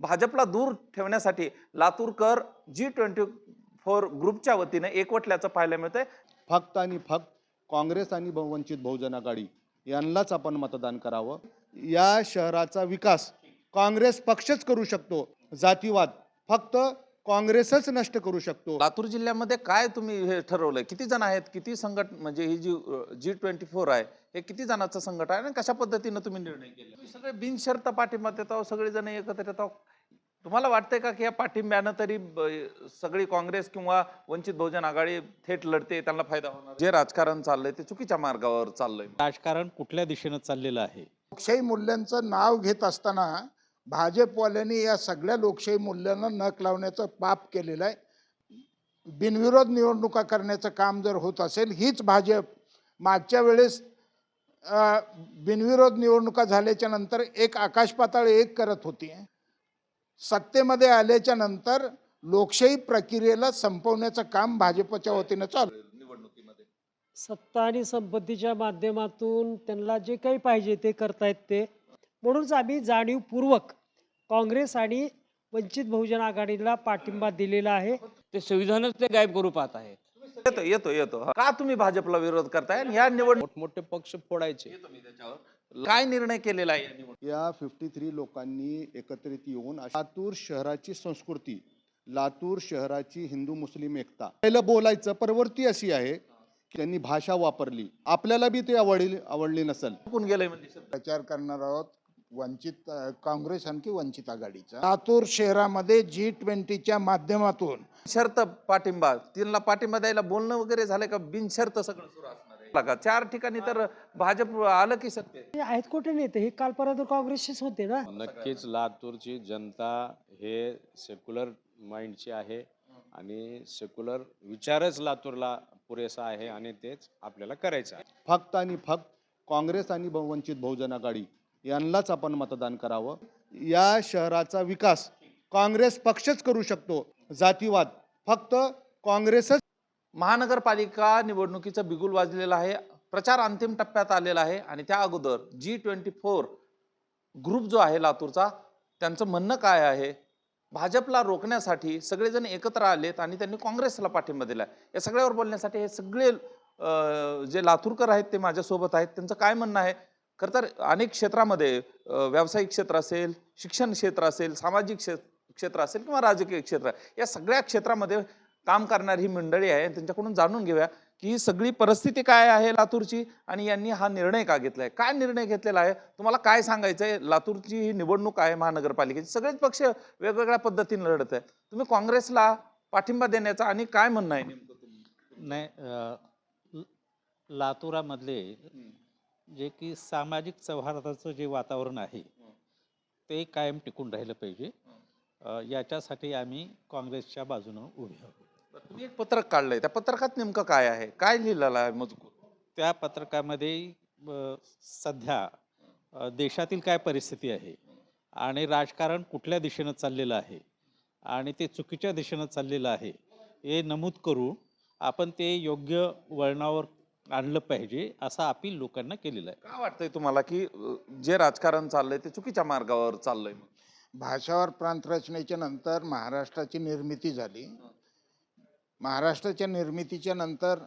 भाजपला दूर ठेवण्यासाठी लातूरकर जी ट्वेंटी फोर ग्रुपच्या वतीने एकवटल्याचं पाहायला मिळतंय. फक्त आणि फक्त काँग्रेस आणि वंचित बहुजन आघाडी यांनाच आपण मतदान करावं. या शहराचा विकास काँग्रेस पक्षच करू शकतो. जातीवाद फक्त काँग्रेसच नष्ट करू शकतो. लातूर जिल्ह्यामध्ये काय तुम्ही हे ठरवलंय? किती जण आहेत? किती संघट म्हणजे ही जी जी ट्वेंटी फोर आहे हे किती जणांचं संघट आहे? आणि कशा पद्धतीनं तुम्ही निर्णय केला? तुम्ही सगळे बिनशर्त पाठिंबा देत आहो सगळेजण एकत्र येत आहो तुम्हाला वाटतंय का की या पाठिंब्यानं तरी सगळी काँग्रेस किंवा वंचित बहुजन आघाडी थेट लढते त्यांना फायदा होणार जे राजकारण चाललंय ते चुकीच्या मार्गावर चाललंय. राजकारण कुठल्या दिशेनं चाललेलं आहे? लोकशाही मूल्यांचं नाव घेत असताना भाजपवाल्यांनी या सगळ्या लोकशाही मूल्यांना नक लावण्याचं पाप केलेलं आहे. बिनविरोध निवडणुका करण्याचं काम जर होत असेल हीच भाजप मागच्या वेळेस बिनविरोध निवडणुका झाल्याच्यानंतर एक आकाश पाताळ एक करत होती. सत्तेमध्ये आल्याच्यानंतर लोकशाही प्रक्रियेला संपवण्याचं काम भाजपच्या वतीनं चालू आहे. सत्ता आणि संपत्तीच्या माध्यमातून त्यांना जे काही पाहिजे ते करतायत ते. म्हणूनच आम्ही जाणीवपूर्वक काँग्रेस आणि वंचित बहुजन आघाडीला पाठिंबा दिलेला आहे. ते संविधानच ते गायब करू पाहत आहेत. येतो येतो येतो. का तुम्ही भाजपला विरोध करताय? आणि या निवडणूक मोठमोठे पक्ष फोडायचे. काय निर्णय केलेला आहे या फिफ्टी थ्री लोकांनी एकत्रित येऊन लातूर शहराची संस्कृती लातूर शहराची हिंदू मुस्लिम एकता पहिलं बोलायचं प्रवृत्ती अशी आहे की त्यांनी भाषा वापरली. आपल्याला बी ते आवडली आवडली नसेल. चुकून गेलंय म्हणजे प्रचार करणार आहोत. वंचित काँग्रेस आणखी वंचित आघाडीचा. लातूर शहरामध्ये जी ट्वेंटीच्या माध्यमातून शर्त पाठिंबा त्यांना पाठिंबा द्यायला बोलणं वगैरे झालंय का बिनशर्त सगळं सुरू असणार आहे? का चार ठिकाणी तर भाजप आलं की सत्य हे आहेत कुठे नेते हे कालपर्यंत काँग्रेसचेच होते ना? नक्कीच लातूरची जनता हे सेक्युलर माइंडची आहे आणि सेक्युलर विचारच लातूरला पुरेसा आहे आणि तेच आपल्याला करायचं आहे. फक्त आणि फक्त काँग्रेस आणि वंचित बहुजन आघाडी यांनाच आपण मतदान करावं. या शहराचा विकास काँग्रेस पक्षच करू शकतो. जातीवाद फक्त काँग्रेसच महानगरपालिका निवडणुकीचं बिगुल वाजलेलं आहे. प्रचार अंतिम टप्प्यात आलेला आहे आणि त्या अगोदर जी ट्वेंटी फोर ग्रुप जो आहे लातूरचा त्यांचं म्हणणं काय आहे? भाजपला रोखण्यासाठी सगळेजण एकत्र आलेत आणि त्यांनी काँग्रेसला पाठिंबा दिला या सगळ्यावर बोलण्यासाठी हे सगळे जे लातूरकर आहेत ते माझ्यासोबत आहेत. त्यांचं काय म्हणणं आहे? खरं तर अनेक क्षेत्रामध्ये व्यावसायिक क्षेत्र असेल शिक्षण क्षेत्र असेल सामाजिक क्षे क्षेत्र असेल किंवा राजकीय क्षेत्र या सगळ्या क्षेत्रामध्ये काम करणारी ही मंडळी आहे. त्यांच्याकडून जाणून घेऊया की ही सगळी परिस्थिती काय आहे लातूरची आणि यांनी हा निर्णय का घेतलाय? काय निर्णय घेतलेला आहे? तुम्हाला काय सांगायचं आहे लातूरची ही निवडणूक आहे महानगरपालिकेची. सगळेच पक्ष वेगवेगळ्या पद्धतीने लढत आहे तुम्ही काँग्रेसला पाठिंबा देण्याचा आणि काय म्हणणं आहे नेमकं तुम्ही? नाही लातूरामधले जे की सामाजिक सौहार्दाचं जे वातावरण आहे ते कायम टिकून राहिलं पाहिजे. अ, याच्यासाठी आम्ही काँग्रेसच्या बाजूनं उभे आहोत. तुम्ही एक पत्रक काढलंय. त्या पत्रकात नेमकं काय आहे? काय लिहिलेलं आहे मजकूर? त्या पत्रकामध्ये अ, सध्या अ, देशातील काय परिस्थिती आहे आणि राजकारण कुठल्या दिशेनं चाललेलं आहे आणि ते चुकीच्या दिशेनं चाललेलं आहे हे नमूद करू आपण ते योग्य वळणावर आणलं पाहिजे असं अपील लोकांना केलेलं आहे. काय वाटतंय तुम्हाला की जे राजकारण चाललंय ते चुकीच्या मार्गावर चाललंय भाषावर प्रांत रचनेच्या नंतर महाराष्ट्राची निर्मिती झाली. महाराष्ट्राच्या निर्मितीच्या नंतर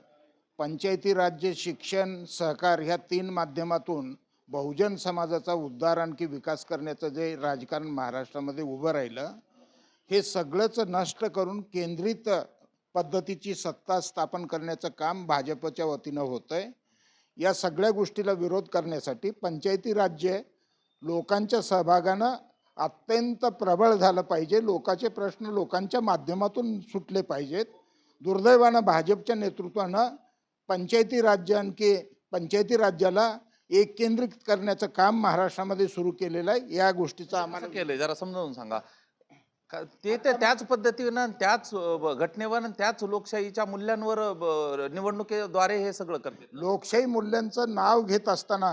पंचायती राज्य शिक्षण सहकार ह्या तीन माध्यमातून बहुजन समाजाचा उद्धार आणखी विकास करण्याचं जे राजकारण महाराष्ट्रामध्ये उभं राहिलं हे सगळंच नष्ट करून केंद्रित पद्धतीची सत्ता स्थापन करण्याचं काम भाजपच्या वतीनं होतं आहे या सगळ्या गोष्टीला विरोध करण्यासाठी पंचायती राज्य लोकांच्या सहभागानं अत्यंत प्रबळ झालं पाहिजे. लोकांचे प्रश्न लोकांच्या माध्यमातून सुटले पाहिजेत. दुर्दैवानं भाजपच्या नेतृत्वानं पंचायती राज्य आणखी पंचायती राज्याला एक केंद्रित करण्याचं काम महाराष्ट्रामध्ये सुरू केलेलं आहे. या गोष्टीचा आम्हाला केलंय जरा समजावून सांगा. का- ते तर त्याच पद्धतीनं त्याच अं, घटनेवर आणि त्याच लोकशाहीच्या मूल्यांवर ब- निवडणुकीद्वारे हे सगळं करते लोकशाही मूल्यांचं नाव घेत असताना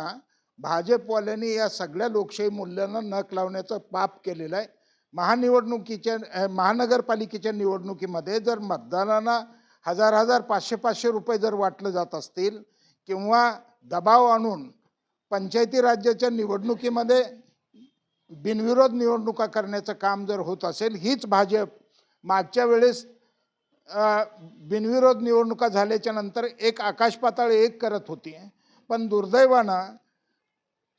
भाजपवाल्यांनी या सगळ्या लोकशाही मूल्यांना नक लावण्याचं पाप केलेलं आहे. महानिवडणुकीच्या अ, महानगरपालिकेच्या निवडणुकीमध्ये जर मतदारांना हजार हजार पाचशे पाचशे रुपये जर वाटलं जात असतील किंवा दबाव आणून पंचायती राज्याच्या निवडणुकीमध्ये बिनविरोध निवडणुका करण्याचं काम जर होत असेल हीच भाजप मागच्या वेळेस बिनविरोध निवडणुका झाल्याच्यानंतर एक आकाश पाताळ एक करत होती. पण दुर्दैवानं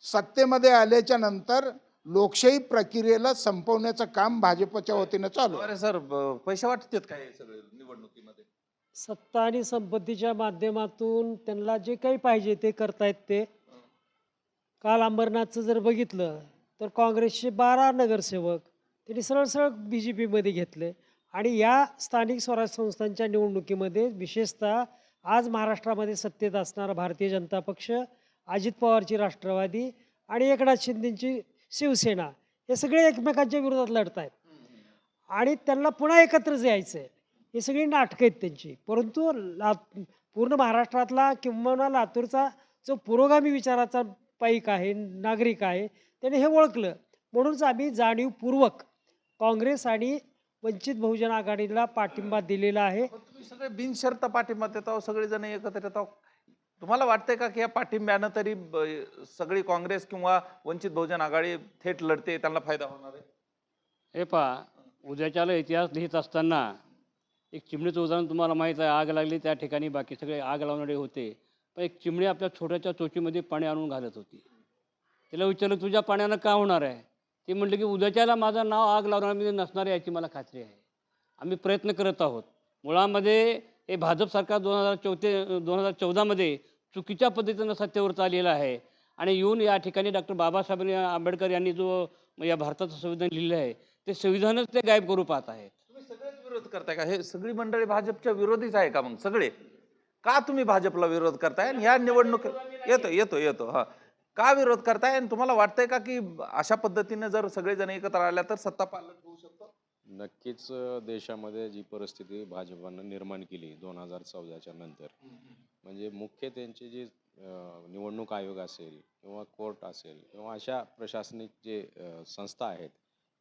सत्तेमध्ये आल्याच्यानंतर लोकशाही प्रक्रियेला संपवण्याचं काम भाजपच्या वतीनं चालू आहे. अरे सर पैसे वाटतात काय सगळे निवडणुकीमध्ये? सत्ता आणि संपत्तीच्या माध्यमातून त्यांना जे काही पाहिजे ते करतायत ते. काल अंबरनाथचं जर बघितलं तर काँग्रेसचे बारा नगरसेवक त्यांनी सरळ सरळ बी जे पीमध्ये घेतले. आणि या स्थानिक स्वराज्य संस्थांच्या निवडणुकीमध्ये विशेषतः आज महाराष्ट्रामध्ये सत्तेत असणारा भारतीय जनता पक्ष अजित पवारची राष्ट्रवादी आणि एकनाथ शिंदेची शिवसेना हे सगळे एकमेकांच्या विरोधात लढत आहेत. आणि त्यांना पुन्हा एकत्रच यायचं आहे ही सगळी नाटकं आहेत त्यांची. परंतु ला पूर्ण महाराष्ट्रातला किंवा लातूरचा जो पुरोगामी विचाराचा पाईक आहे नागरिक आहे त्याने हे ओळखलं. म्हणूनच आम्ही जाणीवपूर्वक काँग्रेस आणि वंचित बहुजन आघाडीला पाठिंबा दिलेला आहे. तुम्ही सगळे बिनशर्त पाठिंबा देता सगळेजण एकत्र येतात तुम्हाला वाटतंय का की या पाठिंब्यानं तरी सगळी काँग्रेस किंवा वंचित बहुजन आघाडी थेट लढते त्यांना फायदा होणार आहे? हे पहा उद्याच्याला इतिहास लिहित असताना एक चिमणीचं उदाहरण तुम्हाला माहीत आहे आग लागली त्या ठिकाणी बाकी सगळे आग लावणारे होते. पण एक चिमणी आपल्या छोट्याच्या चोचीमध्ये पाणी आणून घालत होती. तिला विचारलं तुझ्या पाण्यानं का होणार आहे? ती म्हटलं की उद्याच्याला माझं नाव आग लावण्यामध्ये नसणार आहे याची मला खात्री आहे. आम्ही प्रयत्न करत आहोत. मुळामध्ये हे भाजप सरकार दोन हजार चौथे दोन हजार चौदामध्ये चुकीच्या पद्धतीनं सत्तेवर आलेलं आहे. आणि येऊन या ठिकाणी डॉक्टर बाबासाहेब आंबेडकर यांनी जो या भारताचं संविधान लिहिलं आहे ते संविधानच ते गायब करू पाहत आहे. विरोध करताय का? हे सगळी मंडळी भाजपच्या विरोधीच आहे का मग सगळे? का तुम्ही भाजपला विरोध करताय? आणि या निवडणूक येतो येतो येतो हा. का विरोध करताय? आणि तुम्हाला वाटतंय का की अशा पद्धतीने जर सगळेजण एकत्र आल्या तर सत्ता पालट होऊ शकतो? नक्कीच देशामध्ये जी परिस्थिती भाजपानं निर्माण केली दोन हजार चौदाच्या नंतर म्हणजे मुख्य त्यांची जी निवडणूक आयोग असेल किंवा कोर्ट असेल किंवा अशा प्रशासनिक जे संस्था आहेत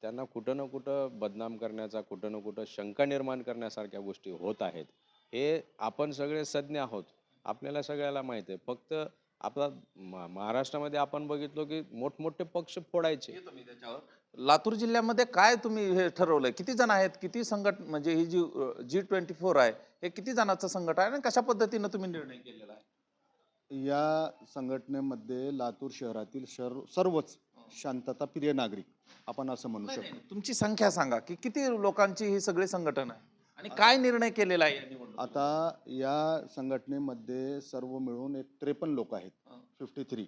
त्यांना कुठं ना कुठं बदनाम करण्याचा कुठं ना कुठं शंका निर्माण करण्यासारख्या गोष्टी होत आहेत. हे आपण सगळे सज्ञ आहोत. आपल्याला सगळ्याला माहीत आहे. फक्त आपला मा- महाराष्ट्रामध्ये आपण बघितलो की मोठमोठे पक्ष फोडायचे. येतो मी त्याच्यावर. लातूर जिल्ह्यामध्ये काय तुम्ही हे ठरवलंय? किती जण आहेत? किती संघट म्हणजे ही जी जी ट्वेंटी फोर आहे हे किती जणांचं संघट आहे आणि कशा पद्धतीनं तुम्ही निर्णय केलेला आहे? या संघटनेमध्ये लातूर शहरातील सर्व सर्वच शांतताप्रिय नागरिक आपण असं म्हणू नाही, शकतो. नाही, तुमची संख्या सांगा की किती लोकांची ही सगळी संघटन आहे? आणि काय निर्णय केलेला आहे या निवडणुकीत? आता या संघटनेमध्ये सर्व मिळून एक त्रेपन्न लोक आहेत. हं. फिफ्टी थ्री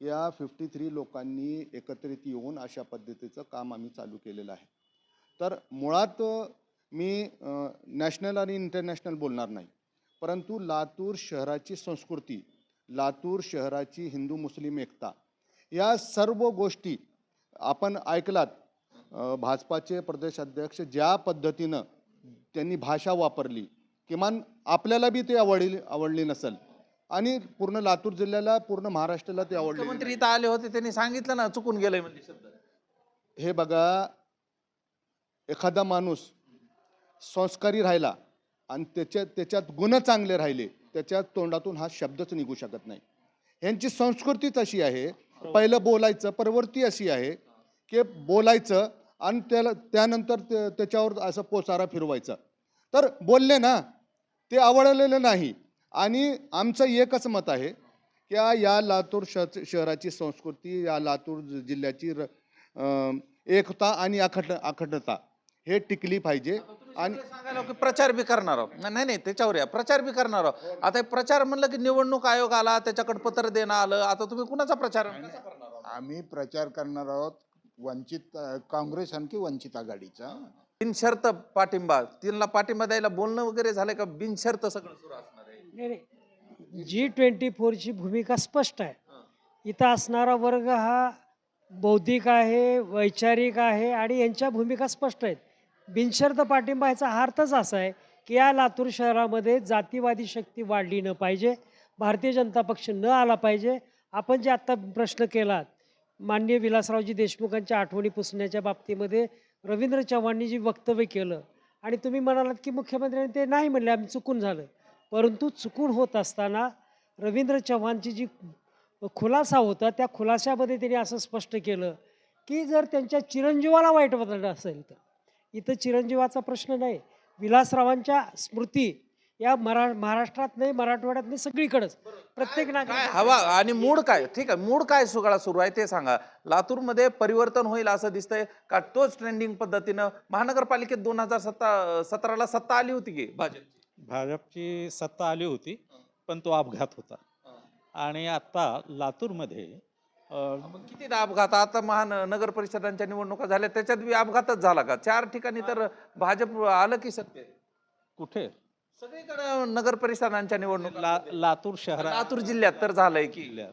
या फिफ्टी थ्री लोकांनी एकत्रित येऊन अशा पद्धतीचं काम आम्ही चालू केलेलं आहे. तर मुळात अ, मी नॅशनल आणि इंटरनॅशनल बोलणार नाही. परंतु लातूर शहराची संस्कृती लातूर शहराची हिंदू मुस्लिम एकता या सर्व गोष्टी आपण ऐकलात. अ, भाजपाचे प्रदेश अध्यक्ष ज्या पद्धतीनं त्यांनी भाषा वापरली. किमान आपल्याला बी ते आवडली आवडली नसेल. आणि पूर्ण लातूर जिल्ह्याला पूर्ण महाराष्ट्राला ते आवडले मुख्यमंत्री इथं आले होते त्यांनी सांगितलं ना चुकून गेलंय म्हणजे शब्द. हे बघा एखादा माणूस संस्कारी राहिला आणि त्याच्यात त्याच्यात गुण चांगले राहिले त्याच्या तोंडातून हा शब्दच निघू शकत नाही. ह्यांची संस्कृतीच अशी आहे पहिलं बोलायचं प्रवृत्ती अशी आहे की बोलायचं आणि त्याला त्यानंतर ते- त्याच्यावर असं पोचारा फिरवायचं. तर बोलले ना ते आवडलेलं नाही. आणि आमचं एकच मत आहे की या- या लातूर श शहराची संस्कृती या लातूर जिल्ह्याची र- एकता आणि अखंड अखंडता हे टिकली पाहिजे. आणि सांगायला की प्रचार बी करणार आहोत. नाही नाही, नाही त्याच्यावर या. प्रचार बी करणार आहोत. आता हे प्रचार म्हणलं की निवडणूक आयोग आला त्याच्याकडे पत्र देणं आलं. आता तुम्ही कुणाचा प्रचार कसा करणार आहोत? आम्ही प्रचार करणार आहोत. वंचित काँग्रेस आणखी वंचित आघाडीचा. बिनशर्त पाठिंबा. त्यांना पाठिंबा द्यायला बोलणं वगैरे झालंय का? बिनशर्त सगळं सुरू असणार आहे. नाही नाही. जी ट्वेंटी फोरची भूमिका स्पष्ट आहे. इथं असणारा वर्ग हा बौद्धिक आहे वैचारिक आहे आणि यांच्या भूमिका स्पष्ट आहेत. बिनशर्त पाठिंबा ह्याचा अर्थच असा आहे की या लातूर शहरामध्ये जातीवादी शक्ती वाढली न पाहिजे. भारतीय जनता पक्ष न आला पाहिजे. आपण जे आत्ता प्रश्न केलात माननीय विलासरावजी देशमुखांच्या आठवणी पुसण्याच्या बाबतीमध्ये रवींद्र चव्हाणनी जी वक्तव्य केलं आणि तुम्ही म्हणालात की मुख्यमंत्र्यांनी ते नाही म्हणले आम्ही चुकून झालं परंतु चुकून होत असताना रवींद्र चव्हाणची जी खुलासा होता त्या खुलाशामध्ये त्यांनी असं स्पष्ट केलं की जर त्यांच्या चिरंजीवाला वाईट वाटलं असेल तर. इथं चिरंजीवाचा प्रश्न नाही विलासरावांच्या स्मृती या मरा महाराष्ट्रात नाही मराठवाड्यात नाही सगळीकडेच. प्रत्येक काय नागरिक हवा आणि मूड काय? ठीक आहे मूड काय सुगाळा सुरू आहे ते सांगा. लातूरमध्ये परिवर्तन होईल असं दिसतंय का? तोच ट्रेंडिंग पद्धतीनं महानगरपालिकेत दोन हजार सत्ता सतराला सत्ता आली होती की भाजप भाजपची सत्ता आली होती पण तो अपघात होता. आणि आता लातूरमध्ये अ, मग किती अपघात? आता महान नगर परिषदांच्या निवडणुका झाल्या त्याच्यात बी अपघातच झाला का? चार ठिकाणी तर भाजप आलं की सत्य कुठे? सगळीकडे नगर परिषदांच्या निवडणुका ला लातूर शहरात. लातूर जिल्ह्यात तर झालंय की. जिल्ह्यात.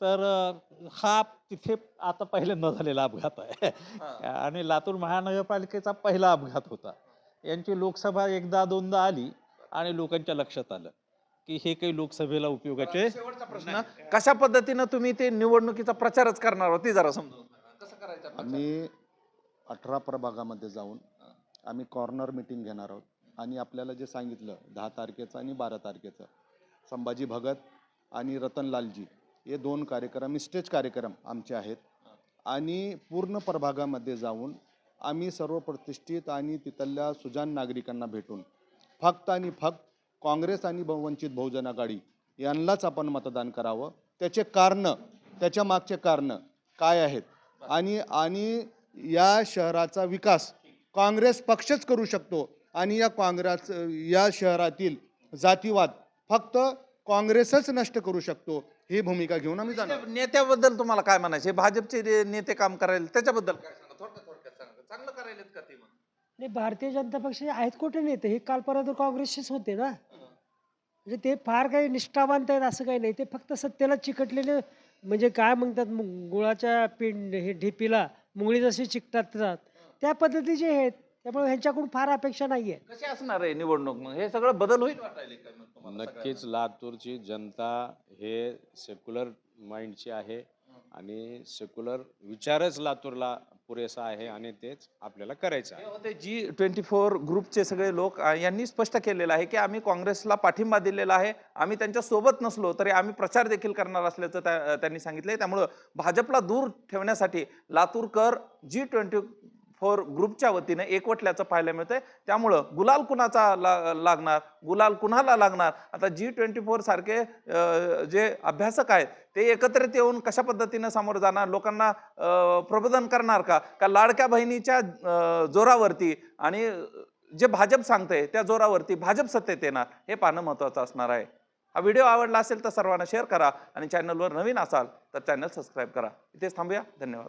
तर अ, हा तिथे आता पहिल्यांदा झालेला अपघात आहे. हा. आणि लातूर महानगरपालिकेचा पहिला अपघात होता. यांची लोकसभा एकदा दोनदा आली आणि लोकांच्या लक्षात आलं की हे काही लोकसभेला उपयोगाचे शेवटचा प्रश्न कशा पद्धतीनं तुम्ही ते निवडणुकीचा प्रचारच करणार होती? जरा समजून सांगा. कसं करायचं? प्रचार? आम्ही अठरा प्रभागामध्ये जाऊन आम्ही कॉर्नर मिटिंग घेणार आहोत. आणि आपल्याला जे सांगितलं दहा तारखेचं आणि बारा तारखेचं संभाजी भगत आणि रतनलालजी हे दोन कार्यक्रम स्टेज कार्यक्रम आमचे आहेत. आणि पूर्ण प्रभागामध्ये जाऊन आम्ही सर्व प्रतिष्ठित आणि तिथल्या सुजान नागरिकांना भेटून फक्त आणि फक्त काँग्रेस आणि वंचित बहुजन आघाडी यांनाच आपण मतदान करावं. त्याचे कारणं त्याच्या मागचे कारणं काय आहेत? आणि आणि या शहराचा विकास काँग्रेस पक्षच करू शकतो आणि या काँग्रेस या शहरातील जातीवाद फक्त काँग्रेसच नष्ट करू शकतो ही भूमिका घेऊन आम्ही जाणार. नेत्या- नेत्याबद्दल तुम्हाला काय म्हणायचे? भाजपचे नेते काम करायला त्याच्याबद्दल काय सांगा? थोडक्यात थोडक्यात सांगा. चांगलं करायलेत का ते नाही भारतीय जनता पक्षाचे आहेत कुठे नेते? हे कालपर्यंत काँग्रेसचेच होते ना. म्हणजे ते फार काही निष्ठावंत आहेत असं काही नाही. ते फक्त सत्तेला चिकटलेले म्हणजे काय म्हणतात गुळाच्या पिंड हे ढिपीला मुंगळी जशी चिकटतात त्या पद्धतीचे आहेत. त्यामुळे ह्यांच्याकडून फार अपेक्षा नाही आहे कशी असणार आहे निवडणूक मग? हे सगळं बदल होईल वाटायले काय मग तुम्हाला नक्कीच लातूरची जनता हे सेक्युलर माइंडची आहे आणि सेक्युलर विचारच लातूरला पुरेसा आहे आणि तेच आपल्याला करायचं आहे. हे होते जी ट्वेंटी फोर ग्रुपचे सगळे लोक अ, यांनी स्पष्ट केलेलं आहे की आम्ही काँग्रेसला पाठिंबा दिलेला आहे. आम्ही त्यांच्यासोबत नसलो तरी आम्ही प्रचार देखील करणार असल्याचं त्या- त्यांनी सांगितलंय. त्यामुळं भाजपला दूर ठेवण्यासाठी लातूरकर जी ट्वेंटी फोर ग्रुपच्या वतीने एकवटल्याचं पाहायला मिळतंय. त्यामुळं गुलाल कुणाचा ला लागणार? गुलाल कुणाला लागणार? आता जी ट्वेंटी फोर सारखे जे अभ्यासक आहेत ते एकत्रित येऊन कशा पद्धतीनं सामोरं जाणार? लोकांना प्रबोधन करणार का? का लाडक्या बहिणीच्या जोरावरती आणि जे भाजप सांगते त्या जोरावरती भाजप सत्तेत येणार? हे पाहणं महत्त्वाचं असणार आहे. हा व्हिडिओ आवडला असेल तर सर्वांना शेअर करा आणि चॅनलवर नवीन असाल तर चॅनल सबस्क्राईब करा. इथेच थांबूया. धन्यवाद.